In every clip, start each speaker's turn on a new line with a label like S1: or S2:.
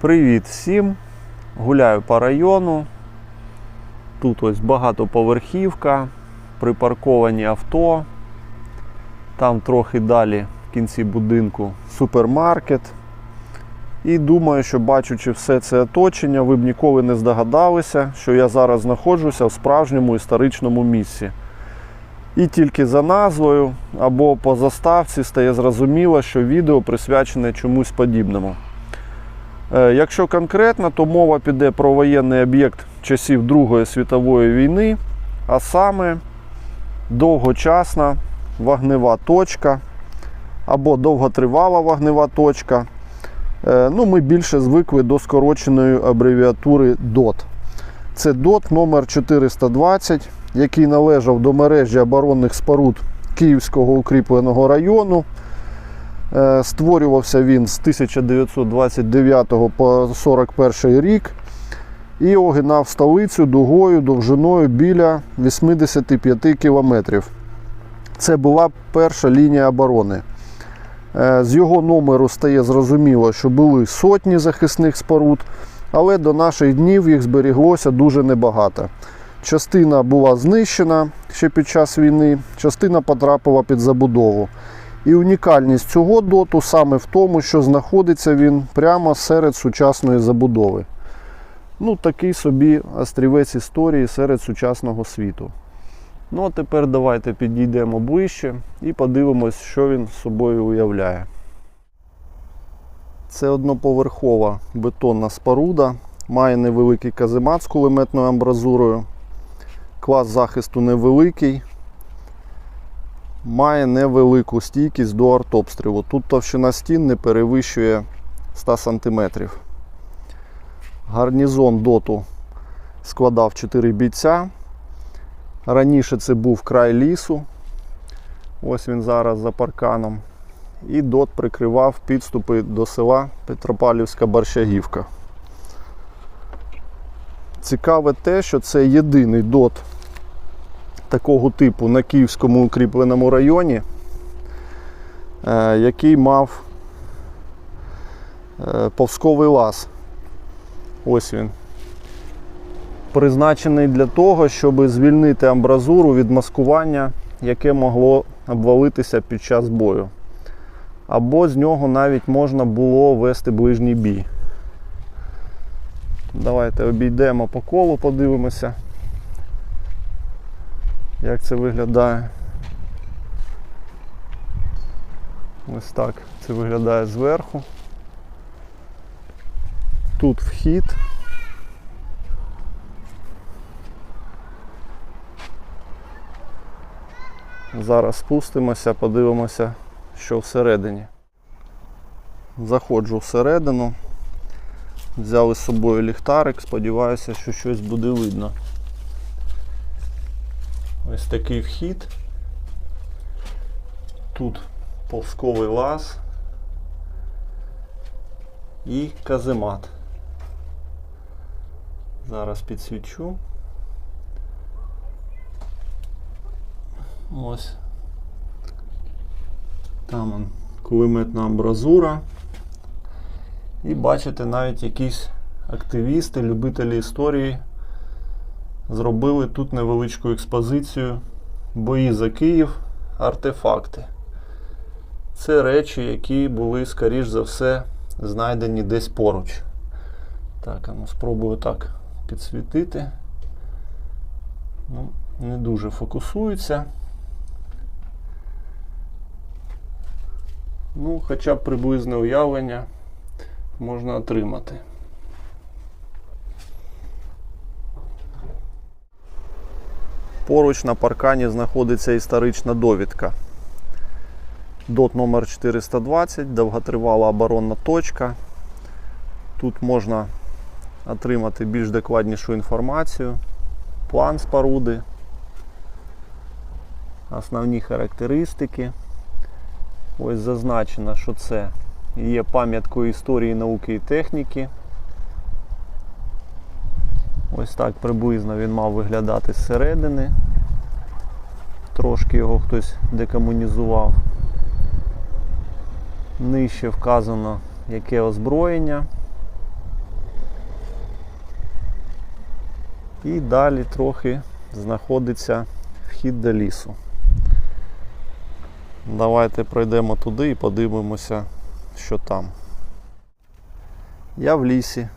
S1: Привіт всім! Гуляю по району. Тут ось багатоповерхівка, припарковані авто. Там трохи далі в кінці будинку супермаркет. І думаю, що бачучи все це оточення, ви б ніколи не здогадалися, що я зараз знаходжуся в справжньому історичному місці. І тільки за назвою або по заставці стає зрозуміло, що відео присвячене чомусь подібному. Е, Якщо конкретно, то мова піде про воєнний об'єкт часів Другої світової війни, а саме довгочасна вогнева точка або довготривала вогнева точка. Е, Ну, ми більше звикли до скороченої абревіатури DOT. Це DOT номер 420, який належав до мережі оборонних споруд Київського укріпленого району. Е, Створювався він з 1929 по 41 рік і огинав столицю дугою довжиною біля 85 кілометрів. Це була перша лінія оборони. Е, З його номеру стає зрозуміло, що були сотні захисних споруд, але до наших днів їх зберіглося дуже небагато. Частина була знищена ще під час війни, частина потрапила під забудову. І унікальність цього доту саме в тому, що знаходиться він прямо серед сучасної забудови. Ну, такий собі острівець історії серед сучасного світу. Ну, а тепер давайте підійдемо ближче і подивимось, що він собою уявляє. Це одноповерхова бетонна споруда, має невеликий каземат з кулеметною амбразурою. Клас захисту невеликий, має невелику стійкість до артобстрілу. Тут товщина стін не перевищує 100 см. Гарнізон доту складав 4 бійця. Раніше це був край лісу. Ось він зараз за парканом. І дот прикривав підступи до села Петропавлівська Борщагівка. Цікаве те, що це єдиний дот такого типу на Київському укріпленому районі, е, який мав е, повсковий лаз. Ось він. Призначений для того, щоб звільнити амбразуру від маскування, яке могло обвалитися під час бою. Або з нього навіть можна було вести ближній бій. Давайте обійдемо по колу, подивимося, як це виглядає. Ось так це виглядає зверху. Тут вхід. Зараз спустимося, подивимося, що всередині. Заходжу всередину. Взяли з собою ліхтарик, сподіваюся, що щось буде видно. Ось такий вхід. Тут повсковий лаз і каземат. Зараз підсвічу. Ось. Там он кулеметна амбразура. І бачите, навіть якісь активісти, любителі історії зробили тут невеличку експозицію бої за Київ, артефакти. Це речі, які були, скоріш за все, знайдені десь поруч. Так, а ну спробую так підсвітити. Ну, не дуже фокусується. Ну, хоча б приблизне уявлення можна отримати. Поруч на паркані знаходиться історична довідка. Дот номер 420, довготривала оборонна точка. Тут можна отримати більш докладнішу інформацію, план споруди, основні характеристики. Ось зазначено, що це є пам'яткою історії науки і техніки. Ось так приблизно він мав виглядати зсередини. Трошки його хтось декомунізував. Нижче вказано яке озброєння. І далі трохи знаходиться вхід до лісу. Давайте пройдемо туди і подивимося, що там. Я в лісі.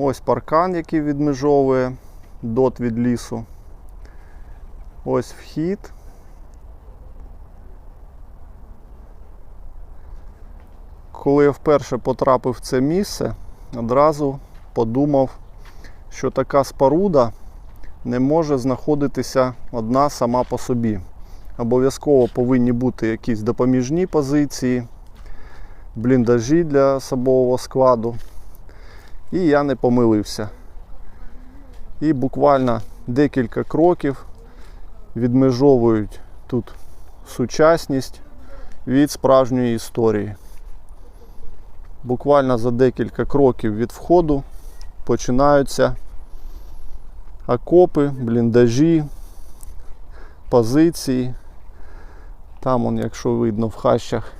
S1: Ось паркан, який відмежовує дот від лісу. Ось вхід. Коли я вперше потрапив в це місце, одразу подумав, що така споруда не може знаходитися одна сама по собі. Обов'язково повинні бути якісь допоміжні позиції, бліндажі для особового складу. І я не помилився. І буквально декілька кроків відмежовують тут сучасність від справжньої історії. Буквально за декілька кроків від входу починаються окопи, бліндажі, позиції. Там, он, якщо видно, в хащах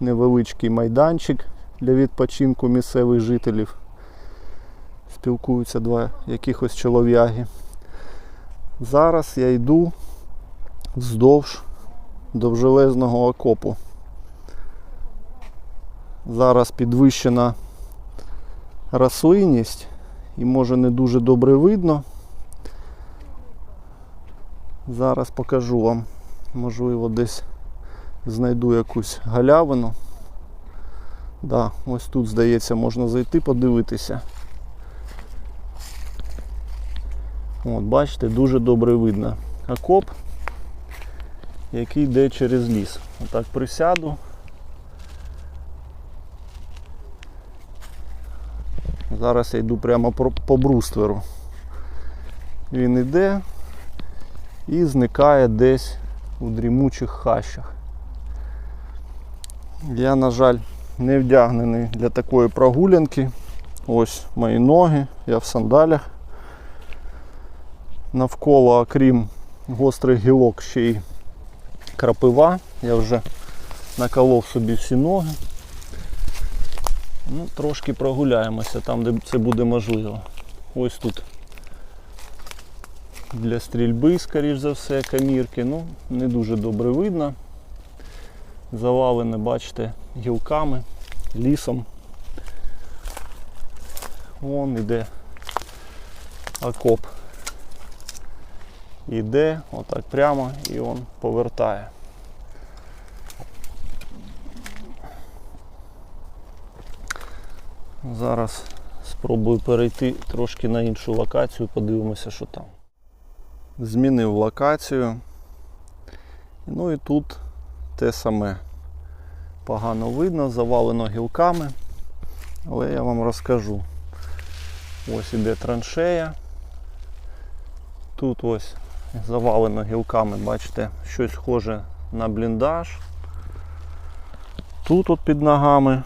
S1: невеличкий майданчик для відпочинку місцевих жителів. Спілкуються два якихось чолов'яги. Зараз я йду вздовж довжелезного окопу. Зараз підвищена рослинність і може не дуже добре видно. Зараз покажу вам, можливо, десь знайду якусь галявину. Да, ось тут, здається, можна зайти, подивитися. От, бачите, дуже добре видно окоп, який йде через ліс. Отак присяду. Зараз я йду прямо по брустверу. Він йде і зникає десь у дрімучих хащах. Я, на жаль, не вдягнений для такої прогулянки. Ось мої ноги, я в сандалях. Навколо, окрім гострих гілок, ще й крапива. Я вже наколов собі всі ноги. Ну, трошки прогуляємося там, де це буде можливо. Ось тут для стрільби, скоріш за все, камірки. Ну, не дуже добре видно. Завалене, бачите, гілками, лісом. Вон іде окоп. Іде, отак прямо і он повертає. Зараз спробую перейти трошки на іншу локацію, подивимося, що там. Змінив локацію. Ну і тут те саме. Погано видно, завалено гілками, але я вам розкажу. Ось іде траншея. Тут ось завалено гілками, бачите, щось схоже на бліндаж. Тут от під ногами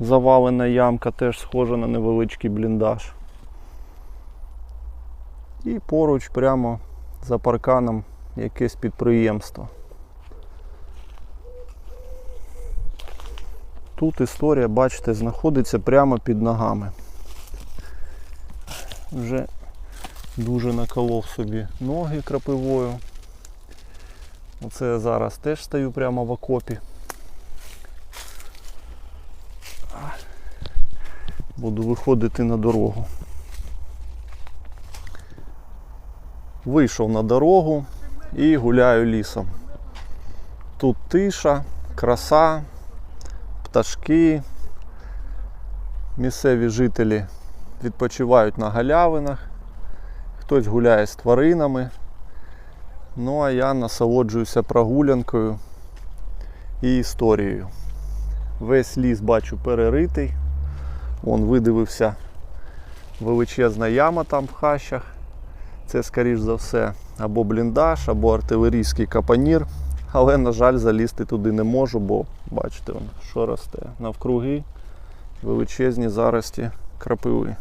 S1: завалена ямка, теж схожа на невеличкий бліндаж. І поруч прямо за парканом якесь підприємство. Тут історія, бачите, знаходиться прямо під ногами. Вже дуже наколов собі ноги крапивою. Оце я зараз теж стою прямо в окопі. Буду виходити на дорогу. Вийшов на дорогу і гуляю лісом. Тут тиша, краса, пташки. Місцеві жителі відпочивають на галявинах, хтось гуляє з тваринами. Ну а я насолоджуюся прогулянкою і історією. Весь ліс бачу переритий. Вон видивився величезна яма там в хащах. Це, скоріш за все, або бліндаж, або артилерійський капанір. Але, на жаль, залізти туди не можу, бо бачите, що росте. Навкруги величезні зарості крапиви.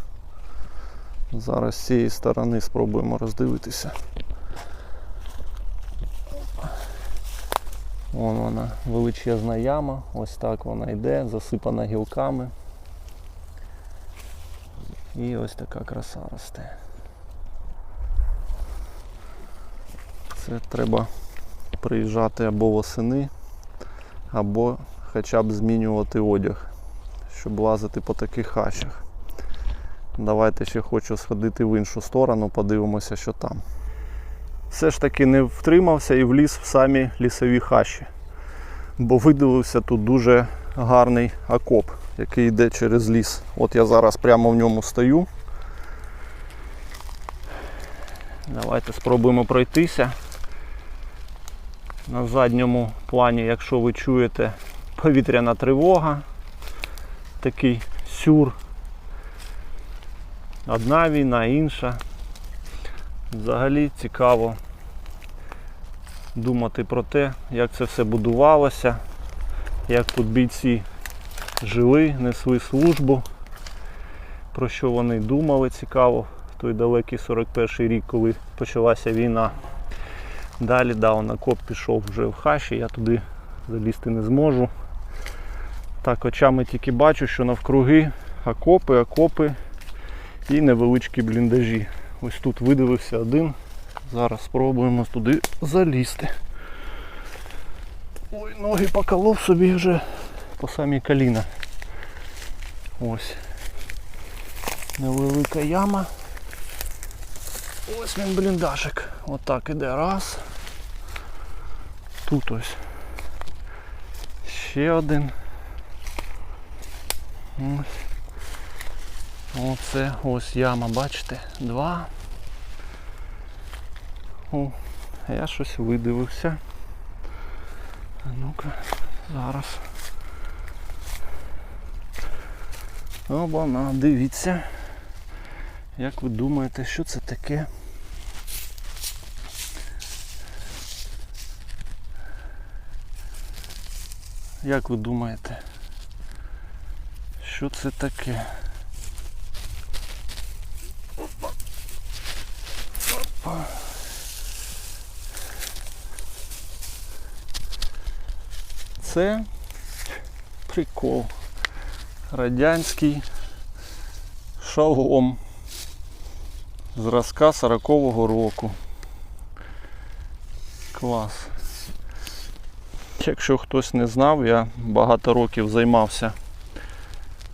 S1: Зараз з цієї сторони спробуємо роздивитися. Вон вона величезна яма, ось так вона йде, засипана гілками. І ось така краса росте. Це треба приїжджати або восени, або хоча б змінювати одяг, щоб лазити по таких хащах. Давайте ще хочу сходити в іншу сторону, подивимося, що там. Все ж таки не втримався і вліз в самі лісові хащі. Бо видивився тут дуже гарний окоп, який йде через ліс. От я зараз прямо в ньому стою. Давайте спробуємо пройтися. На задньому плані, якщо ви чуєте, повітряна тривога, такий сюр. Одна війна, інша. Взагалі цікаво думати про те, як це все будувалося, як тут бійці жили, несли службу, про що вони думали цікаво в той далекий 41-й рік, коли почалася війна. Далі да, он окоп пішов вже в хаші, я туди залізти не зможу. Так, очами тільки бачу, що навкруги окопи, окопи і невеличкі бліндажі. Ось тут видивився один. Зараз спробуємо туди залізти. Ой, ноги поколов собі вже по самі коліна. Ось. Невелика яма. Ось він бліндажик. Отак іде раз. Тут ось. Ще один. Ось. Оце ось яма, бачите? Два. О, я щось видивився. Ну-ка, зараз. Обана, дивіться. Як ви думаєте, що це таке? Як ви думаєте? Що це таке? Це прикол. Радянський шалом зразка 40-го року. Клас. Якщо хтось не знав, я багато років займався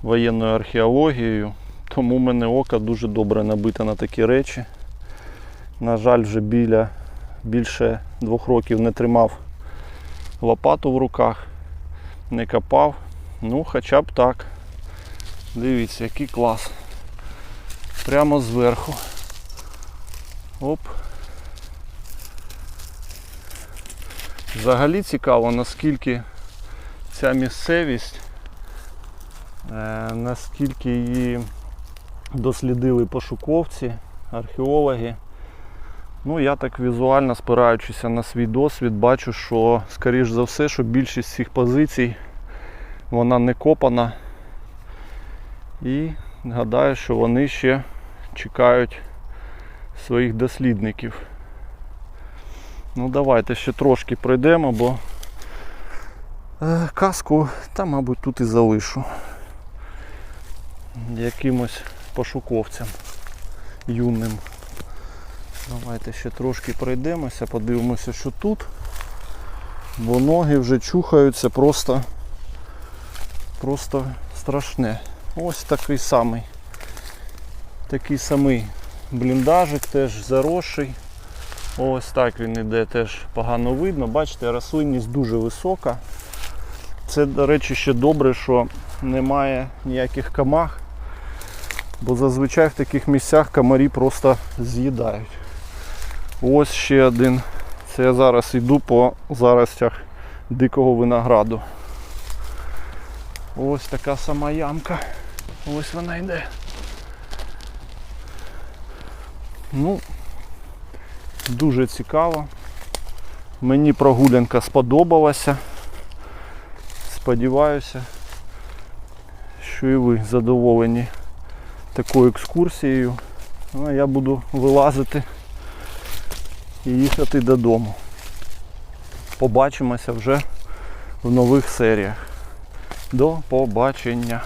S1: воєнною археологією, тому в мене око дуже добре набите на такі речі. На жаль, вже біля більше двох років не тримав лопату в руках, не копав. Ну, хоча б так. Дивіться, який клас. Прямо зверху. Оп. Взагалі цікаво, наскільки ця місцевість, е, наскільки її дослідили пошуковці, археологи. Ну, я так візуально спираючися на свій досвід, бачу, що, скоріш за все, що більшість цих позицій вона не копана. І гадаю, що вони ще чекають своїх дослідників. Ну давайте ще трошки пройдемо, бо е, казку та, мабуть, тут і залишу якимось пошуковцям юним. Давайте ще трошки пройдемося, подивимося, що тут. Бо ноги вже чухаються просто, просто страшне. Ось такий самий. Такий самий бліндажик теж заросший. Ось так він іде, теж погано видно. Бачите, рослинність дуже висока. Це, до речі, ще добре, що немає ніяких камах, бо зазвичай в таких місцях комарі просто з'їдають. Ось ще один. Це я зараз йду по заростях дикого винограду. Ось така сама ямка. Ось вона йде. Ну, дуже цікаво. Мені прогулянка сподобалася. Сподіваюся, що і ви задоволені такою екскурсією. Ну, а я буду вилазити і їхати додому. Побачимося вже в нових серіях. До побачення!